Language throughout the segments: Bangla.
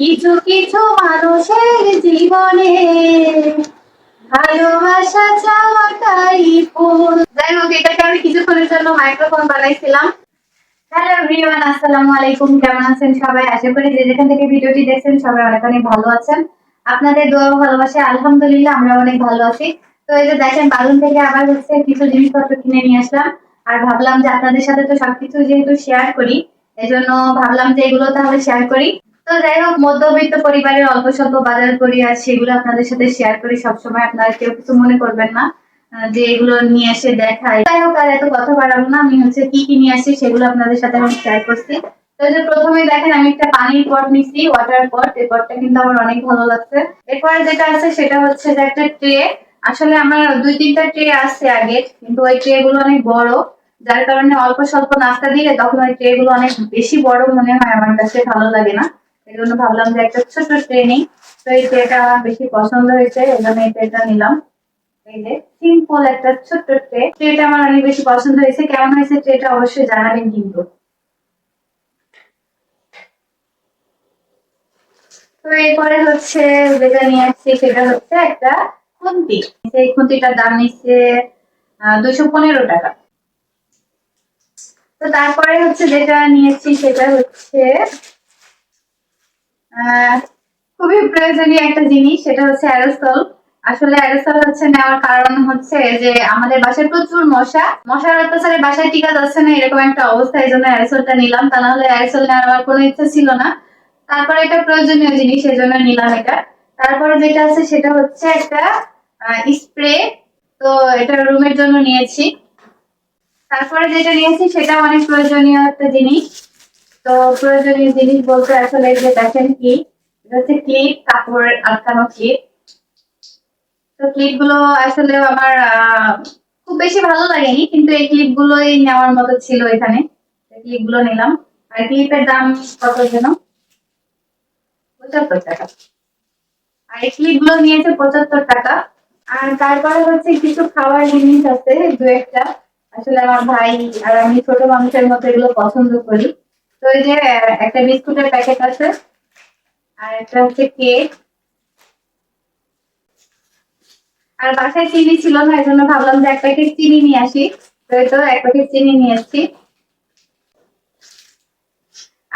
কিছু কিছু মানুষের জীবনে ভালোবাসা চাওয়াটাই ভুল যাই হোক এটাকে আমি কিছুক্ষণের জন্য মাইক্রোফোন বানাইছিলাম। হ্যালো এভরিওয়ান আসসালামু আলাইকুম। কেমন আছেন সবাই? আশা করি যে যেখান থেকে ভিডিওটি দেখছেন সবাই অনেক অনেক ভালো আছেন। আপনাদের দোয়া ভালোবাসা আলহামদুলিল্লাহ আমরা অনেক ভালো আছি। তো এই যে দেখেন, বালুন থেকে আবার হচ্ছে কিছু জিনিসপত্র কিনে নিয়ে আসলাম। আর ভাবলাম যে আপনাদের সাথে তো সবকিছু যেহেতু শেয়ার করি, এজন্য ভাবলাম যে এগুলো তাহলে শেয়ার করি। তো যাই হোক, মধ্যবিত্ত পরিবারের অল্প স্বল্প বাজার করি আর সেগুলো আপনাদের সাথে শেয়ার করি সবসময়। আপনারা কেউ কিছু মনে করবেন না যে এগুলো নিয়ে এসে দেখাই। যাই হোক, আর এত কথা বাড়াবো না, আমি হচ্ছে কি কি নিয়ে আসি সেগুলো আপনাদের সাথে আমি শেয়ার করছি। তো যে প্রথমে দেখেন, আমি একটা পানির পট নিছি ওয়াটার পট এই পটটা কিন্তু আমার অনেক ভালো লাগছে। এরপরে যেটা আছে সেটা হচ্ছে যে একটা ট্রে আসলে আমার দুই তিনটা ট্রে আছে আগে, কিন্তু ওই ট্রে গুলো অনেক বড়। যার কারণে অল্প স্বল্প নাস্তা দিলে তখন ওই ট্রে গুলো অনেক বেশি বড় মনে হয়, আমার কাছে ভালো লাগে না। এই জন্য ভাবলাম যে একটা ছোট ট্রে নিই তো এই ট্রেটা আমার বেশি পছন্দ হয়েছে, এই জন্য এই ট্রেটা নিলাম। এই যে সিম্পল একটা ছোট্ট ট্রে ট্রেটা আমার অনেক বেশি পছন্দ হয়েছে। কেমন হয়েছে ট্রেটা অবশ্যই জানাবেন কিন্তু। তো এরপরে হচ্ছে যেটা নিয়ে আসছি, সেটা হচ্ছে একটা খুন্তি। সেই খুন্তিটার দাম নিচ্ছে দুশো পনেরো টাকা। তো তারপরে হচ্ছে যেটা নিয়েছি, সেটা হচ্ছে খুবই প্রয়োজনীয় একটা জিনিস, সেটা হচ্ছে অ্যারোসল। আসলে অ্যারোসল হচ্ছে নেওয়ার কারণ হচ্ছে যে আমাদের বাসায় প্রচুর মশা। মশার অত্যাচারে বাসায় টিকা যাচ্ছে না, এরকম একটা অবস্থা, এই জন্য অ্যারোসলটা নিলাম। তা নাহলে অ্যারোসল নেওয়ার কোনো ইচ্ছা ছিল না। তারপরে এটা প্রয়োজনীয় জিনিস, এই জন্য নিলাম এটা। তারপরে যেটা আছে, সেটা হচ্ছে একটা স্প্রে। তো এটা রুমের জন্য নিয়েছি। তারপরে যেটা নিয়েছি সেটা অনেক প্রয়োজনীয় একটা জিনিস। তো প্রয়োজনীয় জিনিস বলতে আসলে যে দেখেন কি হচ্ছে ক্লিপ, কাপড় আটকানো ক্লিপ। তো ক্লিপগুলো আসলে আমার খুব বেশি ভালো লাগেনি, কিন্তু এই ক্লিপ গুলোই নেওয়ার মতো ছিল এখানে। ক্লিপগুলো নিলাম। আর ক্লিপের দাম কত যেন? পঁচাত্তর টাকা। আর এই ক্লিপগুলো নিয়েছে পঁচাত্তর টাকা। আর তারপরে হচ্ছে কিছু খাবার জিনিস আছে, দু একটা। আসলে আমার ভাই আর আমি ছোট মানুষের মতো এগুলো পছন্দ করি। তো এই যে, একটা বিস্কুটের প্যাকেট আছে আর একটা হচ্ছে কেক। আর বাসায় চিনি ছিল না এই জন্য ভাবলাম যে এক প্যাকেট চিনি নিয়ে আসি। তো এই এক প্যাকেট চিনি নিয়ে এসেছি।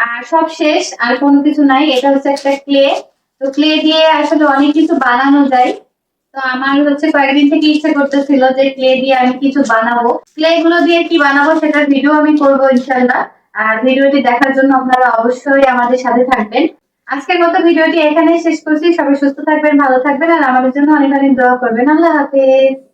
আর সব শেষ, আর কোনো কিছু নাই। এটা হচ্ছে একটা ক্লে। তো ক্লে দিয়ে আসলে অনেক কিছু বানানো যায়। তো আমার হচ্ছে কয়েকদিন থেকে ইচ্ছে করতেছিল যে ক্লে দিয়ে আমি কিছু বানাবো। ক্লে গুলো দিয়ে কি বানাবো সেটার ভিডিও আমি করব, ইনশাল্লাহ। আর ভিডিওটি দেখার জন্য আপনারা অবশ্যই আমাদের সাথে থাকবেন। আজকের মতো ভিডিওটি এখানে শেষ করছি। সবাই সুস্থ থাকবেন, ভালো থাকবেন, আর আমাদের জন্য অনেক অনেক দোয়া করবেন। আল্লাহ হাফেজ।